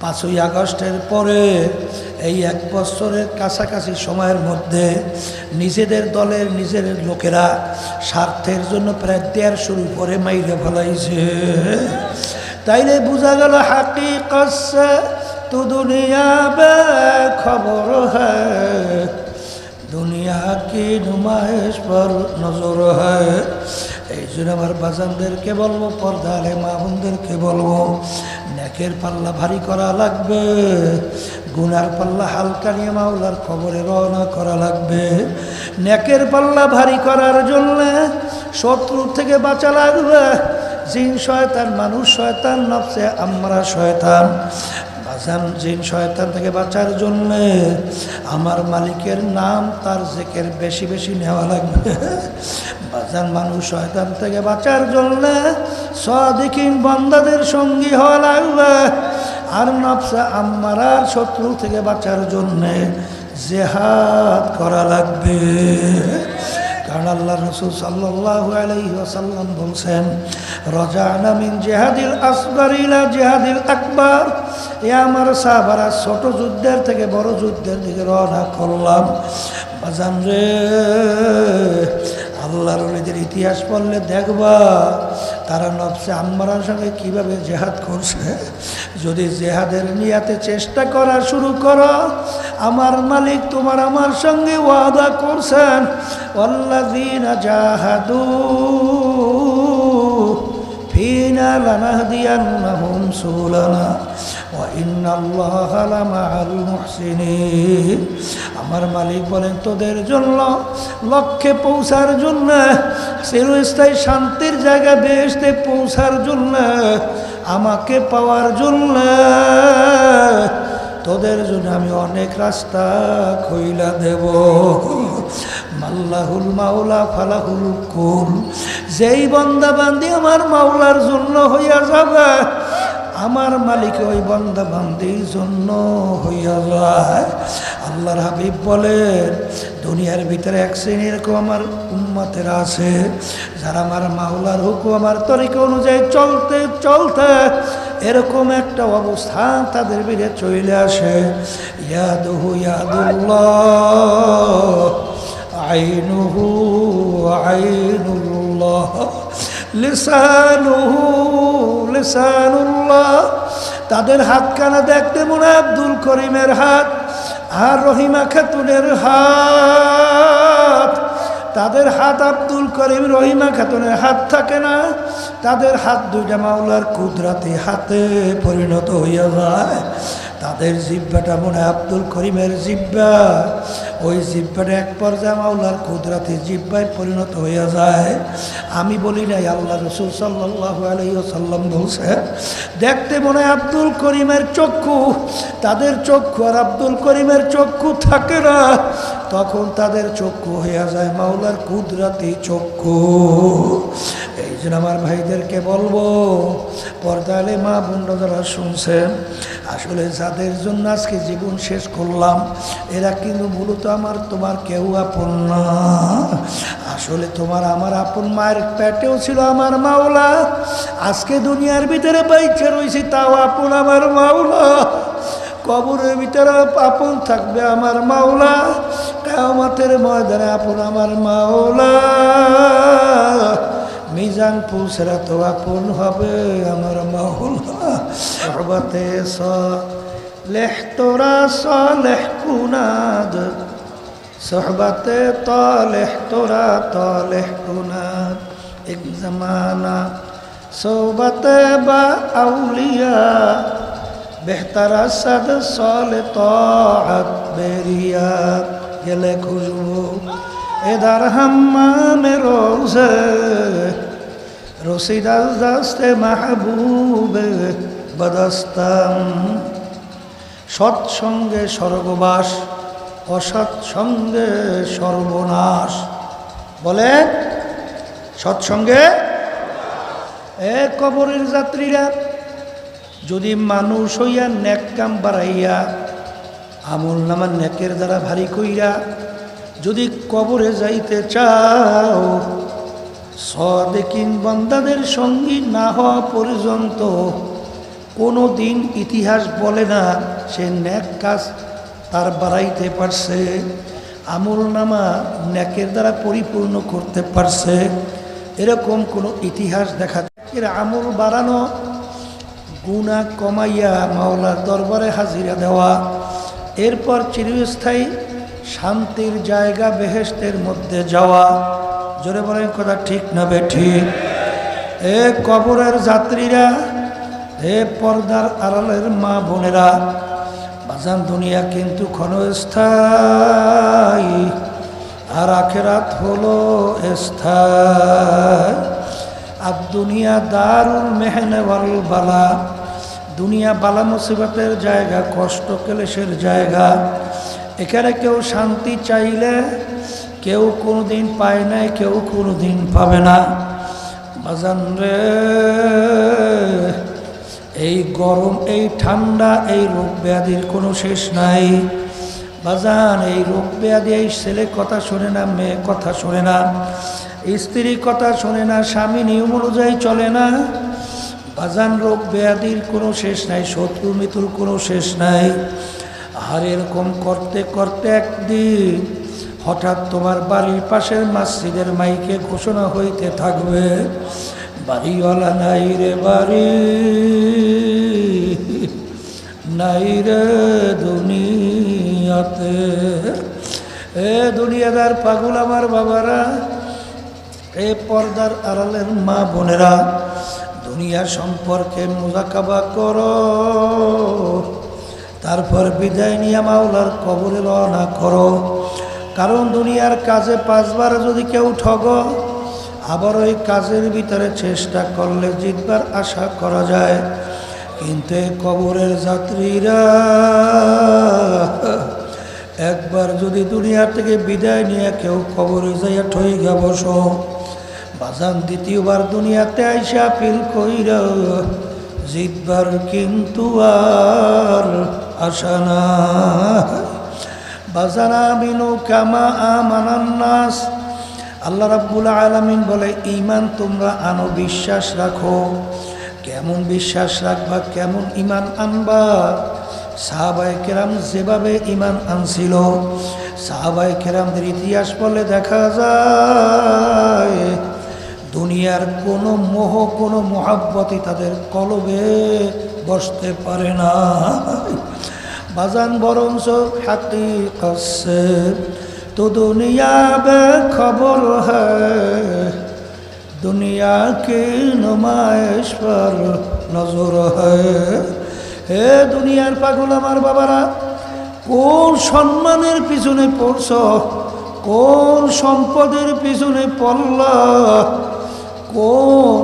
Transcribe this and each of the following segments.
পাঁচই আগস্টের পরে এই এক বছরের কাছাকাছি সময়ের মধ্যে নিজেদের দলের নিজের লোকেরা স্বার্থের জন্য প্রায় দেড়শোর উপরে মাইরে ফেলাইছে। তাইলে বোঝা গেল হাকি কসে তু দুনিয়া খবর হ্যায় দুনিয়া কি নুমাইশ নজর হয় এই জন্য আমার বাজানদেরকে বলব পর্দা আলে মামুনদেরকে বলব, নেকের পাল্লা ভারী করা লাগবে, গুনার পাল্লা হালকা নিয়ে মাওলার খবরে রওনা করা লাগবে। নেকের পাল্লা ভারী করার জন্য শত্রু থেকে বাঁচা লাগবে। জিন শয়তান, মানুষ শয়তান, নফসে আমরা শয়তান। বাজান জিন শয়তান থেকে বাঁচার জন্য আমার মালিকের নাম, তার জেকের বেশি বেশি নেওয়া লাগবে। বাজান মানুষ শয়তান থেকে বাঁচার জন্য সদিকিন বন্দাদের সঙ্গী হওয়া লাগবে। আর নফসা আম্মারার শত্রু থেকে বাঁচার জন্যে জেহাদ করা লাগবে। কারণ আল্লাহ রসুল সাল্লাহ আলাইহি ওয়াসাল্লাম বলছেন রজানা মিন জেহাদিল আসগর ইলা জেহাদিল আকবর। এ আমার সাহাবারা ছোট যুদ্ধের থেকে বড় যুদ্ধের দিকে রওনা করলাম। বাজান রে আল্লাহর নিজের ইতিহাস পড়লে দেখবা তারা নবসে আম্মারার সঙ্গে কীভাবে জেহাদ করছে। যদি জেহাদের নিয়াতে চেষ্টা করা শুরু করো, আমার মালিক তোমার আমার সঙ্গে ওয়াদা করছেন অল্লাদিন জাহাদু লামাআল মুহসিনিন। আমার মালিক বলেন, তোদের জন্য লক্ষ্যে পৌঁছার জন্য চিরস্থায়ী শান্তির জায়গা বেসতে পৌঁছার জন্য, আমাকে পাওয়ার জন্য, তোদের জন্য আমি অনেক রাস্তা খইলা দেব। মাল্লাহুল মাওলা ফালাহুল কুল, যেই বন্দা বান্দি আমার মাওলার জন্য হইয়া যাবে, আমার মালিক ওই বন্দা বান্দির জন্য হইয়া যায়। আল্লাহর হাবিব বলেন, দুনিয়ার ভিতরে এক শ্রেণির এরকম আমার উম্মতের আছে, যারা আমার মাওলার হুকুম আমার তরিকা অনুযায়ী চলতে চলতে এরকম একটা অবস্থান তাদের বিরে চলে আসে। ইয়াদুহু ইয়াদুল্লাহ, আইনুহু আইনুল্লাহ, লিসানুহু লিসানুল্লাহ। তাদের হাতখানা দেখতে মনে আব্দুল করিমের হাত। আর রহিমা খাতুনের হাত। তাদের হাত আব্দুল করিম, রহিমা খাতুনের হাত থাকে না। তাদের হাত দুইটা মাওলার কুদরাতি হাতে পরিণত হইয়া যায়। তাদের জিব্বাটা মনে আব্দুল করিমের জিব্বা। ওই জিব্বাটা এক পর্যায়ে মাওলার কুদরাতি জিব্বায় পরিণত হইয়া যায়। আমি বলি নাই, আল্লাহ রসুল সাল্লাহ আলাইসাল্লাম বলছে, দেখতে মনে আব্দুল করিমের চক্ষু। তাদের চক্ষু আর আব্দুল করিমের চক্ষু থাকে না। তখন তাদের চক্ষু হইয়া যায় মাওলার কুদরাতি চক্ষু। এই জন্য আমার ভাইদেরকে বলব পর্দালে মা বোনরা যারা শুনছেন, আসলে যাদের জন্য আজকে জীবন শেষ করলাম, এরা কিন্তু মূলত আমার তোমার কেউ আপন না। আসলে তোমার আমার আপন মায়ের পেটেও ছিল আমার মাওলা। আজকে দুনিয়ার ভিতরে বাইচে রয়েছে তাও আপন আমার মাওলা। কবরের ভিতরে আপন থাকবে আমার মাওলা। কেমতের ময়দানে আপন আমার মাওলা। মিজান পুসরা তো আপন হবে আমার মাওলা। সহবতে লেহ তোরা সলেহ কুনাদ সহবতে তলেহ তোরা তলেহ কুনাদ এক জমানা সোবতে বা আউলিয়া, বেহতার সদ সল তাআত বেরিয়াত গেলে খুশবু এদার হাম্মামে রোজে রসিদাস দাস্তে মাহবুব, বদস্তাম সৎসঙ্গে স্বর্গবাস, অসৎসঙ্গে সর্বনাশ। বলে, সৎসঙ্গে এ কবরের যাত্রীরা, যদি মানুষ হইয়া নেক কাম বাড়াইয়া, আমল নামার নেকের দ্বারা ভারী কইরা, যদি কবরে যাইতে চাও সদেকিন বন্দাদের সঙ্গী না হওয়া পর্যন্ত কোনো দিন ইতিহাস বলে না, সে ন্যাক কাজ তার বাড়াইতে পারছে, আমল নামা ন্যাকের দ্বারা পরিপূর্ণ করতে পারছে। এরকম কোনো ইতিহাস দেখা এর আমল বাড়ানো গুণা কমাইয়া মাওলার দরবারে হাজিরা দেওয়া, এরপর চিরস্থায়ী শান্তির জায়গা বেহেস্তের মধ্যে যাওয়া। জোরে বলেন কথা ঠিক না ঠিক? এ কবরের যাত্রীরা এ পর্দার আড়ালের মা বোনেরা, বাজান দুনিয়া কিন্তু ক্ষণস্থায়ী, আর আখেরাত হলো স্থায়ী। আর দুনিয়া দারুল মেহনে ওয়াল বালা, দুনিয়া বালা মুসিবতের জায়গা, কষ্ট ক্লেশের জায়গা। এখানে কেউ শান্তি চাইলে কেউ কোনো দিন পায় নাই, কেউ কোনো দিন পাবে না। বাজান রে এই গরম, এই ঠান্ডা, এই রোগ ব্যাধির কোনো শেষ নাই। বাজান, এই রোগ ব্যাধি, এই ছেলে কথা শোনে না, মেয়ে কথা শোনে না, স্ত্রী কথা শোনে না, স্বামী নিয়ম অনুযায়ী চলে না। বাজান, রোগ ব্যাধির কোনো শেষ নাই, শত্রু মৃত্যুর কোনো শেষ নাই। আর এরকম করতে করতে একদিন হঠাৎ তোমার বাড়ির পাশের মসজিদের মাইকে ঘোষণা হইতে থাকবে। বাড়িওয়ালা নাই রে বাড়ি, নাই রে দুনিয়াতে। এ দুনিয়াদার পাগল আমার বাবারা, এ পর্দার আড়ালের মা বোনেরা, দুনিয়া সম্পর্কে মোজাকাবা করো। তারপর বিদায় নিয়ে মাওলার কবরে রওনা করো। কারণ দুনিয়ার কাজে পাঁচবার যদি কেউ ঠগ আবার ওই কাজের ভিতরে চেষ্টা করলে জিতবার আশা করা যায়। কিন্তু কবরের যাত্রীরা, একবার যদি দুনিয়া থেকে বিদায় নিয়ে কেউ কবরে যাইয়া ঠই গে বসো, বাজান দ্বিতীয়বার দুনিয়াতে আইসা পিল কইর জিতবার কিন্তু আর আশা না বাজানা বিনু কামা আমানান্নাস আল্লাহ রাব্বুল আলামিন বলে ইমান তোমরা আনো, বিশ্বাস রাখো। কেমন বিশ্বাস রাখবা, কেমন ইমান আনবা? সাহাবাই কেরাম যেভাবে ইমান আনছিল সাহাবাই কেরামদের ইতিহাস বলে দেখা যায়, দুনিয়ার কোনো মোহ, কোনো মহাব্বতই তাদের কলবে বসতে পারে না। বাজান বরঞ্চ হাতি কসে তো দুনিয়া বে খবর হ্যায়। দুনিয়া কি পর নজর হে দুনিয়ার পাগল আমার বাবারা, কোন সম্মানের পিছনে পড়ছ? কোন সম্পদের পিছনে পড়লা? কোন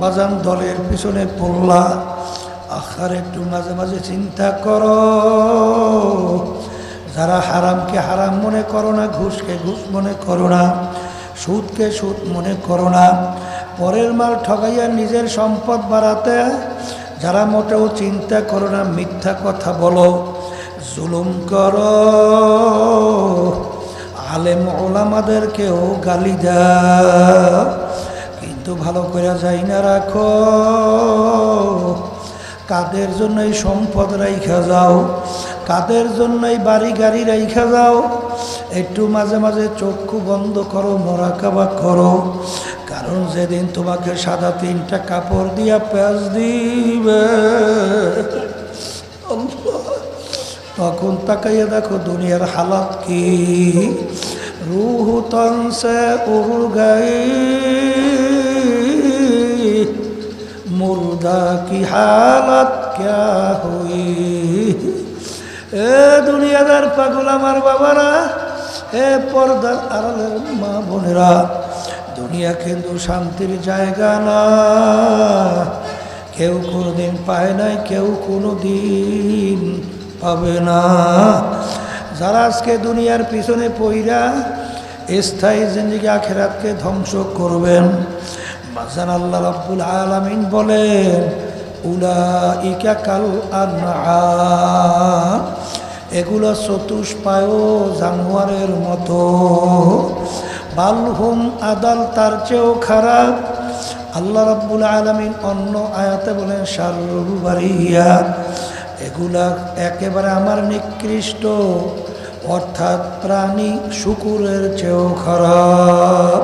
বাজান দলের পিছনে পড়লা? আখার একটু মাঝে মাঝে চিন্তা করো। যারা হারামকে হারাম মনে করো না, ঘুষকে ঘুষ মনে করো না, সুদকে সুদ মনে করো না, পরের মাল ঠগাইয়া নিজের সম্পদ বাড়াতে যারা মোটেও চিন্তা করো না, মিথ্যা কথা বলো, জুলুম করো। আলেম ওলামাদেরকেও গালি দাও, কিন্তু ভালো করে যাই না রাখো। কাদের জন্য এই সম্পদ রাইখা যাও? কাদের জন্য এই বাড়ি গাড়ি রাইখা যাও? একটু মাঝে মাঝে চক্ষু বন্ধ করো মরাকাবা করো। কারণ যেদিন তোমাকে সাদা তিনটা কাপড় দিয়া পেঁয়াজ দিবে তখন তাকাইয়া দেখো দুনিয়ার হালাত কি। রুহ তনসে উড় গাই, মুর্দা কি হালাত, ক্যা হুই? এ দুনিয়াদার পাগল আমার বাবারা, এ পর্দার আড়ালের মা বোনেরা, দুনিয়া কিন্তু শান্তির জায়গা না। কেউ কোনোদিন পায় নাই, কেউ কোনো দিন পাবে না। যারা আজকে দুনিয়ার পিছনে পইরা স্থায়ী জিন্দিগি আখেরাতকে ধ্বংস করবেন বাজান আল্লাহ রাব্বুল আলামিন বলেন উলা ইকা কাল আনআম। এগুলো চতুষ্পায় জানোয়ারের মতো। বালহুম আদাল তার চেয়েও খারাপ। আল্লাহ রাব্বুল আলমিন অন্য আয়াতে বলেন সারুবারিয়া এগুলা একেবারে আমার নিকৃষ্ট, অর্থাৎ প্রাণী শুকুরের চেয়েও খারাপ।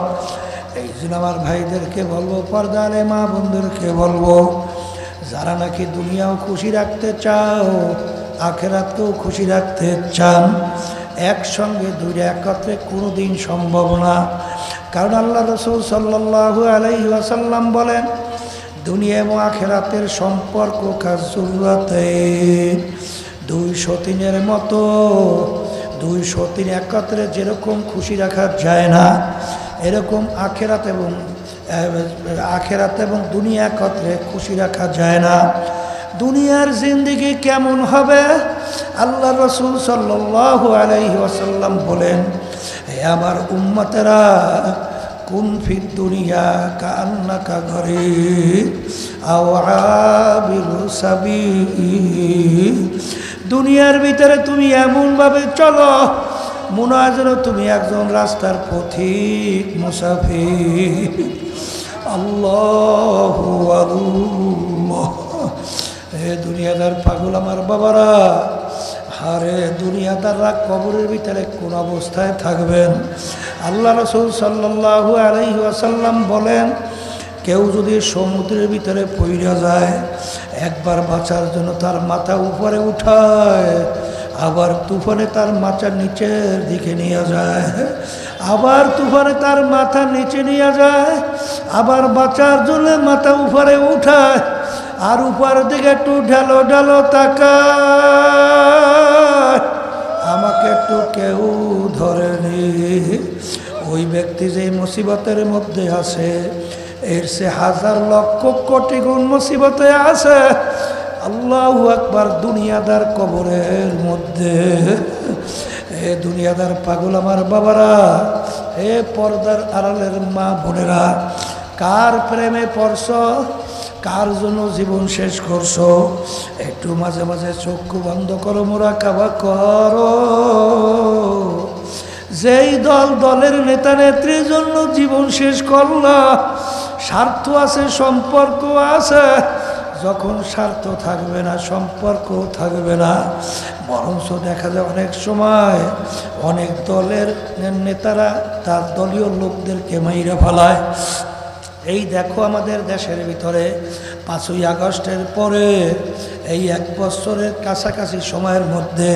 এই জন্য আমার ভাইদেরকে বলব, পর্দারে মা বন্ধুদেরকে বলব, যারা নাকি দুনিয়াও খুশি রাখতে চাও আখেরাতকেও খুশি রাখতে চান, একসঙ্গে দুইটা একত্রে কোনো দিন সম্ভব না। কারণ আল্লাহ রসুল সাল্লাহ আলাই ওয়াসাল্লাম বলেন, দুনিয়া এবং আখেরাতের সম্পর্ক কাজুরাতে দুই সতীনের মতো, দুই সতীন একত্রে যেরকম খুশি রাখা যায় না, এরকম আখেরাত এবং আখেরাত এবং দুনিয়া একত্রে খুশি রাখা যায় না। দুনিয়ার জিন্দিগি কেমন হবে? আল্লাহ রসুল সাল্লাহ আলাইহি ওয়াসাল্লাম বলেন, হে আমার উম্মতেরা, কুন ফির দুনিয়া কান্না কা ঘরে সাবি দুনিয়ার ভিতরে তুমি এমনভাবে চলো মনে হয় যেন তুমি একজন রাস্তার পথিক, মুসাফির। আল্লাহ আল্লাহ হে দুনিয়াদার পাগল আমার বাবারা, হারে দুনিয়াদাররা কবরের ভিতরে কোন অবস্থায় থাকবেন? আল্লাহ রসুল সাল্লাহ আলহি আসাল্লাম বলেন, কেউ যদি সমুদ্রের ভিতরে পইরা যায়, একবার বাঁচার জন্য তার মাথা উপরে উঠায়, আবার তুফানে তার মাথা নিচের দিকে নিয়ে যায়, আবার তুফানে তার মাথা নিচে নিয়ে যায়, আবার বাঁচার জন্য মাথা উপরে উঠায় আর উপর দিকে একটু ঢালো ঢালো তাকা আমাকে একটু কেউ ধরেনি। ওই ব্যক্তি যে মুসিবতের মধ্যে আছে, এর সে হাজার লক্ষ কোটি গুণ মুসিবতে আছে। আল্লাহ একবার দুনিয়াদার কবরের মধ্যে। এ দুনিয়াদার পাগল আমার বাবারা, এ পর্দার আড়ালের মা বোনেরা, কার প্রেমে পড়ছ? কার জন্য জীবন শেষ করছ? একটু মাঝে মাঝে চক্ষু বন্ধ করো মোরা কাবা করো। যেই দল, দলের নেতা, নেত্রীর জন্য জীবন শেষ করলা, স্বার্থ আছে, সম্পর্ক আছে। যখন স্বার্থ থাকবে না, সম্পর্ক থাকবে না। বরঞ্চ দেখা যায় অনেক সময় অনেক দলের নেতারা তার দলীয় লোকদেরকে মাইরা ফেলায়। এই দেখো আমাদের দেশের ভিতরে পাঁচই আগস্টের পরে এই এক বছরের কাছাকাছি সময়ের মধ্যে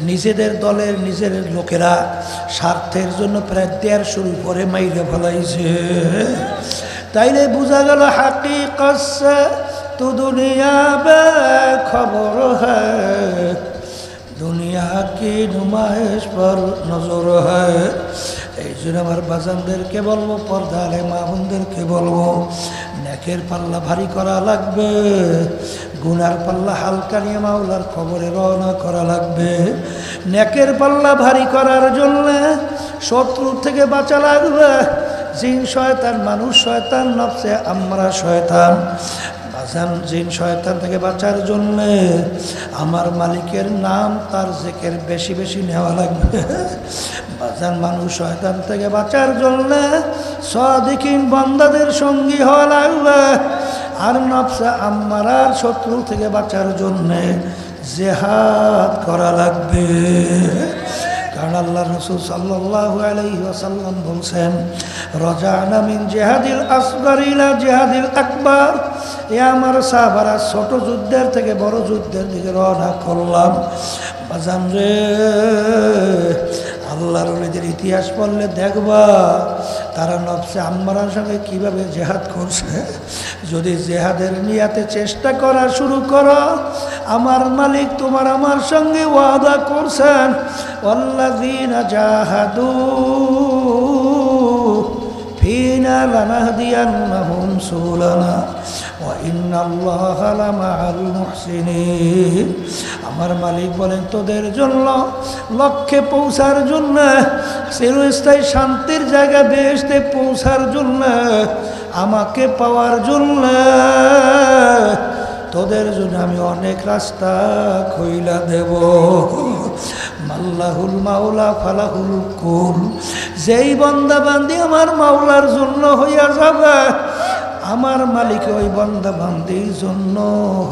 নিজেদের দলের নিজের লোকেরা স্বার্থের জন্য প্রায় দেড় শুরু করে মাইরে ফেলাইছে। তাইলে বোঝা গেল হাকি কসে তু দুনিয়া খবর হ্যাঁ দুনিয়া কি নুমাইশ পর নজর হয় এই জন্য আমার বাজানদেরকে বলব পর্দারে মাহনদেরকে বলব, নেকের পাল্লা ভারী করা লাগবে, গুনার পাল্লা হালকা নিয়ে মাওলার খবরে রওনা করা লাগবে। নেকের পাল্লা ভারী করার জন্য শত্রুর থেকে বাঁচা লাগবে। জিন শয়তান, মানুষ শয়তান নবসে আমরা শয়তান। বাজান জিন শয়তান থেকে বাঁচার জন্য আমার মালিকের নাম তার জেকের বেশি বেশি নেওয়া লাগবে। বাজান মানুষ শয়তান থেকে বাঁচার জন্যে সদিকিন বন্দাদের সঙ্গী হওয়া লাগবে। আর নবসা আম্মারার শত্রু থেকে বাঁচার জন্যে জেহাদ করা লাগবে। কারণ আল্লাহ রসুল সাল্লাহ আলাইহি ওয়াসাল্লাম বলছেন রজানা মিন জেহাদিল আসগরিলা জেহাদিল আকবর। এ আমার সাহাবারা ছোট যুদ্ধের থেকে বড় যুদ্ধের দিকে রওনা করলাম। বাজান রে আল্লাহর ওলিদের ইতিহাস পড়লে দেখবা, তারা নবসে আম্মারার সঙ্গে কীভাবে জেহাদ করছে? যদি জেহাদের নিয়াতে চেষ্টা করা শুরু করো, আমার মালিক তোমার আমার সঙ্গে ওয়াদা করছেন অল্লাদিনা জাহাদু ফিনা লানাহদিয়ান্নাহুম সুলানা। আমার মালিক বলেন, তোদের জন্য লক্ষ্যে পৌঁছার জন্য, চিরস্থায়ী শান্তির জায়গা বেসতে পৌঁছার জন্য, আমাকে পাওয়ার জন্য, তোদের জন্য আমি অনেক রাস্তা খইলা দেব। মাল্লাহুল মাওলা ফালাহুল কুল। যেই বন্দা বান্দি আমার মাওলার জন্য হইয়া যাবে আমার মালিক ওই বন্দা বান্দির জন্য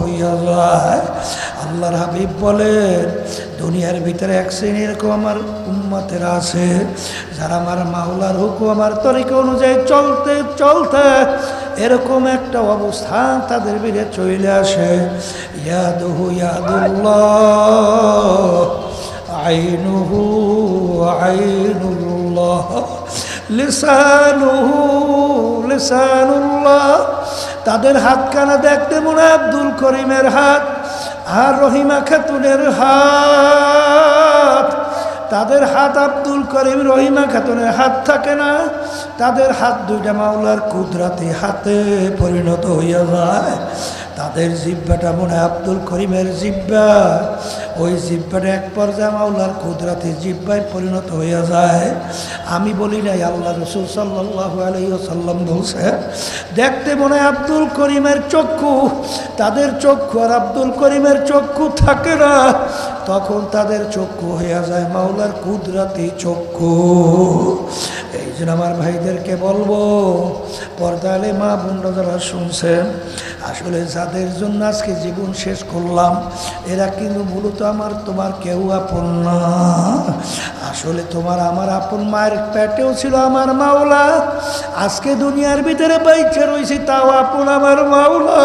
হইয়া যায়। আল্লাহর হাবিব বলেন, দুনিয়ার ভিতরে এক শ্রেণি এরকম আমার উম্মতের আছে, যারা আমার মাওলার হুকু আমার তরিকা অনুযায়ী চলতে চলতে এরকম একটা অবস্থা তাদের ভিড়ে চলে আসে। ইয়াদহু ইয়াদুল্লাহ, আইনুহু আইনুল্লাহ। লিসানুহু, লিসানুল্লাহ। তাদের হাতখানা দেখতে মনে আব্দুল করিমের হাত আর রহিমা খাতুনের হাত। তাদের হাত আব্দুল করিম, রহিমা খাতুনের হাত থাকে না। তাদের হাত দুইটা মাওলার কুদরাতি হাতে পরিণত হইয়া যায়। তাদের জিব্বাটা মনে আব্দুল করিমের জিব্বা ওই জিব্বাটা এক পর্যায়ে মাওলার কুদরাতি জিব্বায় পরিণত হইয়া যায়। আমি বলি নাই, আল্লাহ রসুল সাল্লাহ আলহিসাল্লাম বলছে, দেখতে মনে আব্দুল করিমের চক্ষু। তাদের চক্ষু আর আব্দুল করিমের চক্ষু থাকে না। তখন তাদের চক্ষু হইয়া যায় মাওলার কুদরাতি চক্ষু। এই জন্য আমার ভাইদেরকে বলব, পর্দালে মা বোনরা যারা শুনছেন, আসলে যাদের জন্য আজকে জীবন শেষ করলাম, এরা কিন্তু মূলত আমার তোমার কেউ আপন না। আসলে তোমার আমার আপন মায়ের পেটেও ছিল আমার মাওলা। আজকে দুনিয়ার ভিতরে বাইচে রয়েছে তাও আপন আমার মাওলা।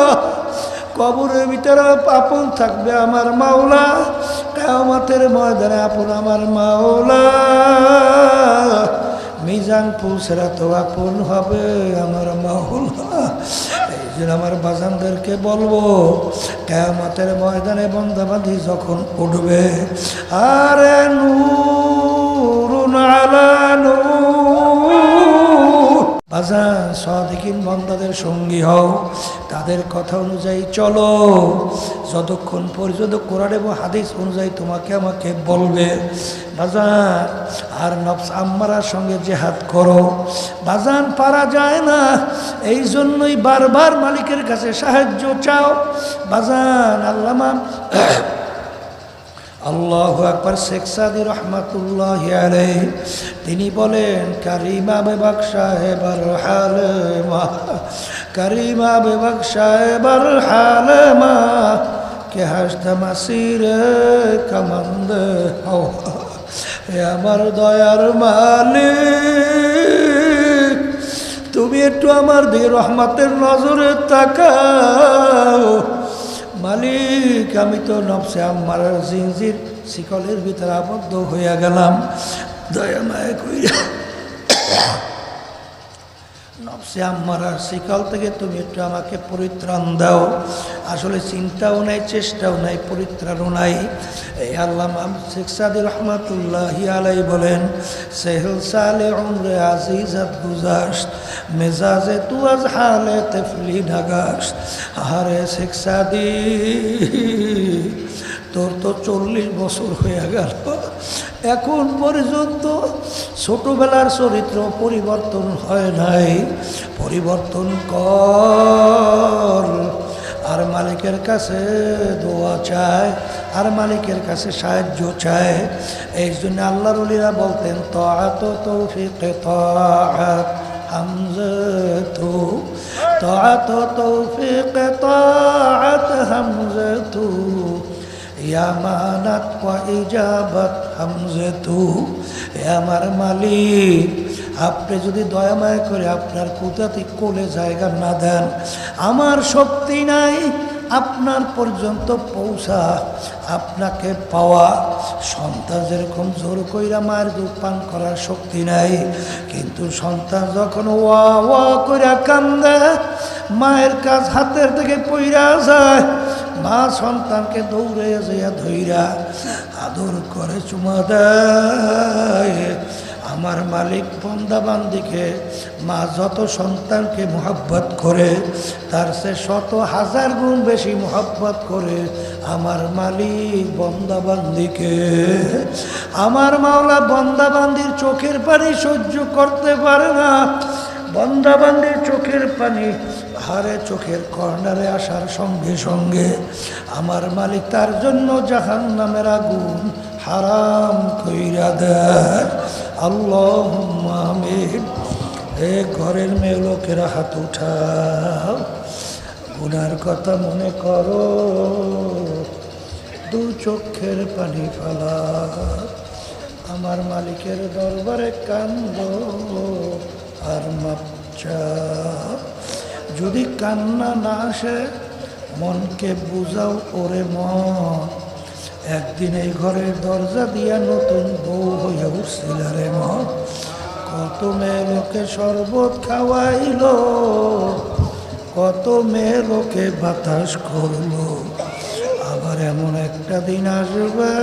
কবরের ভিতরে আপন থাকবে আমার মাওলা। কেয়ামতের ময়দানে আপন আমার মাওলা। মিজান পুলসেরা তো আপন হবে আমার মাওলা। জন্য আমার বাজানদেরকে বলব কেয়ামতের ময়দানে বন্দাবাদি যখন উঠবে আরে নূর আলা নূর। বাজান সদিকিন বন্দাদের সঙ্গী হও, তাদের কথা অনুযায়ী চলো। যতক্ষণ পর্যন্ত কোরআন এবং হাদিস অনুযায়ী তোমাকে আমাকে বলবে, বাজান, আর নফস আম্মারার সঙ্গে জেহাদ করো। বাজান, পারা যায় না। এই জন্যই বারবার মালিকের কাছে সাহায্য চাও। বাজান, আল্লামা আল্লাহ আকবর শেখ সাদি রহমতুল্লাহ আলাই তিনি বলেন, কারিমা বেবাক সাহেবার হাল মা কারিমা বেবাক সাহেবার হাল মা কে হাসতে মাসির কামন্দ আমার দয়ার মালিক, তুমি একটু আমার দিকে রহমতের নজরে তাকাও। মালিক আমি তো নবসে আমার জিনজির শিকলের ভিতরে আবদ্ধ হইয়া গেলাম। দয়া মায় কইরা নবসে আমার শিকল থেকে তুমি একটু আমাকে পরিত্রাণ দাও। আসলে চিন্তাও নাই, চেষ্টাও নাই, পরিত্রাণও নাই। এই আল্লাহ শেখ সাদি রহমাতুল্লাহ আলাই বলেন, সেহেল সালে উমরে আজিজাত গুজাস মেজাজে তু আজ হালে তেফলি ঢাগাস আহারে শেখ সাদি তোর তো চল্লিশ বছর হয়ে গেল। এখন পর্যন্ত ছোটবেলার চরিত্র পরিবর্তন হয় নাই। পরিবর্তন কর। আর মালিকের কাছে দোয়া চায়, আর মালিকের কাছে সাহায্য চায়। এই জন্য আল্লাহ রলিরা বলতেন তো আত তৌফিকে তৌফিক তাত হামজতু তাত তৌফিক তাত হামজতু ইয়ামানাত ওয়া ইজাবাত আমার মালিক, আপনি যদি দয়াময় করে আপনার কুতাতি কোলে জায়গা না দেন, আমার শক্তি নাই, আপনার পর্যন্ত পৌঁছা, আপনাকে পাওয়া। সন্তান যেরকম জোর কইরা মায়ের দুধ পান করার শক্তি নাই, কিন্তু সন্তান যখন ওয়া ওয়া কইরা কান্দে, মায়ের কাজ হাতের থেকে পইরা যায় মা সন্তানকে দৌড়ে যাইয়া ধৈরা আদর করে চুমা দেয়। আমার মালিক বন্দাবান্দিকে, মা যত সন্তানকে মোহাব্বত করে, তার সে শত হাজার গুণ বেশি মোহাব্বত করে আমার মালিক বন্দাবান্দিকে। আমার মাওলা বন্দাবান্দির চোখের পানি সহ্য করতে পারে না। বন্দাবান্দির চোখের পানি হারে চোখের কর্নারে আসার সঙ্গে সঙ্গে আমার মালিক তার জন্য জাহান নামের আগুন হারাম কইরা দেয়। আল্লাহ এ ঘরের মেয়ে লোকেরা, হাত উঠাও। গুনার কথা মনে করো। দু চোখের পানি ফালা আমার মালিকের দরবারে কান্দ আর মাপচা যদি কান্না না আসে, মনকে বুঝাও ওরে মন। একদিন এই ঘরের দরজা দিয়া নতুন বউ হয়ে উঠছিল রে মন। কত মেয়ে লোকে শরবত খাওয়াইলো, কত মেয়ে লোকে বাতাস করল। আবার এমন একটা দিন আসবে।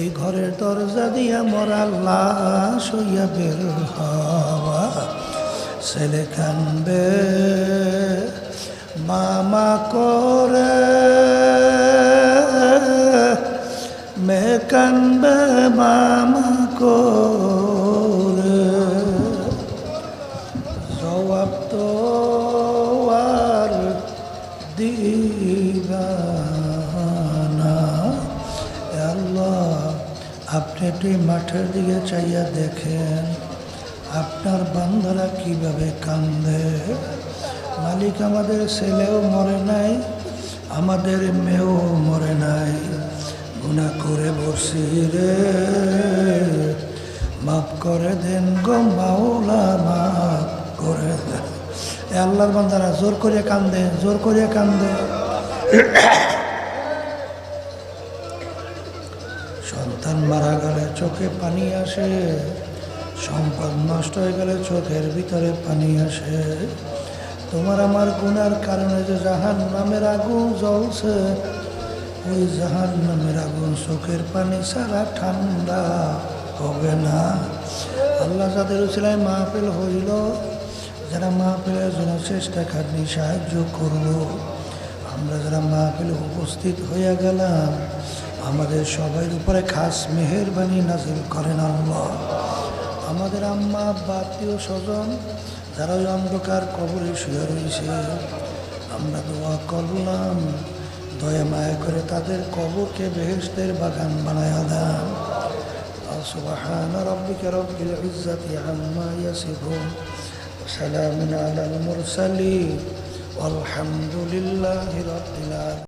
এই ঘরের দরজা দিয়া মরা লাশ হইয়া বের হওয়া। ছেলে কানবে, মামা করে, মেয়ে কানবে, মামা করে আপনি মাঠের দিকে চাইয়া দেখেন, আপনার বান্ধারা কীভাবে কান্দে? মালিক আমাদের ছেলেও মরে নাই, আমাদের মেয়েও মরে নাই। গুণা করে বসি রে, মাফ করে দেন গো মাওলা, মাফ করে দেন। আল্লাহর বান্দারা জোর করে কান্দে, জোর করে কান্দে। মারা গেলে চোখে পানি আসে, সম্পদ নষ্ট হয়ে গেলে চোখের ভিতরে পানি আসে। তোমার আমার গুনার কারণে যে জাহান নামের আগুন জ্বলছে, ওই জাহান নামের আগুন চোখের পানি সারা ঠান্ডা হবে না। আল্লাহ যাদের উচিলায় মাহফিল হইল, যারা মাহফিলের জন্য চেষ্টা খাটনি সাহায্য করল, আমরা যারা মাহফিলে উপস্থিত হইয়া গেলাম আমাদের সবাই উপরে খাস মেহেরবানি নাজিল করেন আল্লাহ আমাদের আম্মা আব্বা আত্মীয় স্বজন যারা ওই অন্ধকার কবরে শুয়ে রয়েছে আমরা দোয়া করলাম দয়া মায়া করে তাদের কবরকে বেহেস্তের বাগান বানায় দেন سبحان ربك رب العزة عما يصفون وسلام على المرسلين والحمد لله رب العالمين